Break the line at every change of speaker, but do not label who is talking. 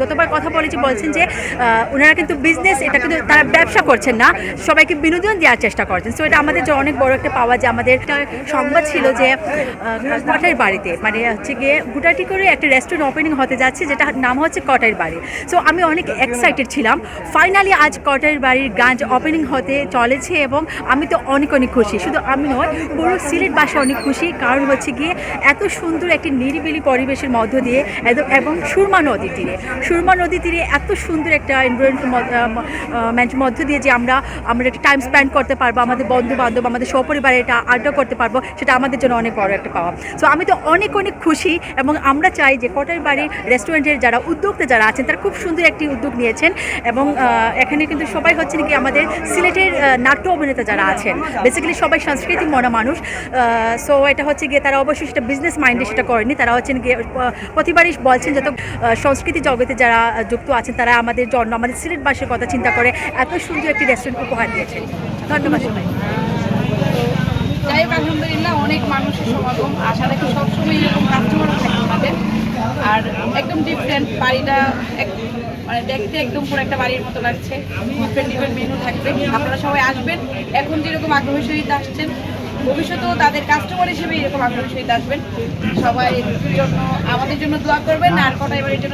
যতবার কথা বলেছি, বলছেন যে ওনারা কিন্তু বিজনেস এটা কিন্তু তারা ব্যবসা করছেন না, সবাইকে বিনোদন দেওয়ার চেষ্টা করছেন। সো এটা আমাদের যে অনেক বড় একটা পাওয়া যে আমাদের একটা সংবাদ ছিল যে কটার বাড়িতে মানে হচ্ছে গিয়ে গুটাটি করে একটা রেস্টুরেন্ট ওপেনিং হতে যাচ্ছে, যেটা নাম হচ্ছে কটার বাড়ি। সো আমি অনেক এক্সাইটেড ছিলাম। ফাইনালি আজ কটার বাড়ির গাঞ্জ ওপেনিং হতে চলেছে এবং আমি তো অনেক অনেক খুশি। শুধু আমি নয়, পুরো সিলেট বাসা অনেক খুশি, কারণ হচ্ছে গিয়ে এত সুন্দর একটি নিরিবিলি পরিবেশের মধ্য দিয়ে এবং সুরমা নদীর তীরে। সুরমা নদী তীরে এত সুন্দর একটা এনভায়রনমেন্টের মধ্য দিয়ে যে আমরা আমরা একটা টাইম স্পেন্ড করতে পারব, আমাদের বন্ধু বান্ধব আমাদের সপরিবারে এটা আড্ডা করতে পারব, সেটা আমাদের জন্য অনেক বড় একটা পাওয়া। সো আমি তো অনেক অনেক খুশি এবং আমরা চাই যে কটার বাড়ির রেস্টুরেন্টের যারা উদ্যোক্তা যারা আছেন, তারা খুব সুন্দর একটি উদ্যোগ নিয়েছেন এবং এখানে কিন্তু সবাই হচ্ছেন কি আমাদের সিলেটের নাট্য অভিনেতা যারা আছেন। বেসিক্যালি সবাই সাংস্কৃতিক মনা মানুষ সো এটা হচ্ছে গিয়ে তারা অবশ্যই সেটা বিজনেস মাইন্ডে সেটা করেনি তারা হচ্ছেন গিয়ে প্রতিবারই বলছেন যত সংস্কৃতি জগতে যারা যুক্ত আছেন, তারা আমাদের জন্য আমাদের সিলেটবাসীর কথা চিন্তা করে এত সুন্দর একটি রেস্টুরেন্ট উপহার দিয়েছেন। ধন্যবাদ সবাই
যাই হোক, আলহামদুলিল্লাহ অনেক মানুষের সমাগম। আশা রাখি সবসময় এরকম কাস্টমারও থাকে আমাদের আর একদম ডিফারেন্ট বাড়িটা মানে দেখতে একদম পুরো একটা বাড়ির মতো লাগছে। ডিফারেন্ট ডিফারেন্ট মেনু থাকবে। আপনারা সবাই আসবেন। এখন যেরকম আগ্রহের সহিত আসছেন, ভবিষ্যতেও তাদের কাস্টমার হিসেবে এরকম আগ্রহের সহিত আসবেন। সবাই জন্য, আমাদের জন্য দোয়া করবেন। আর কটা জন্য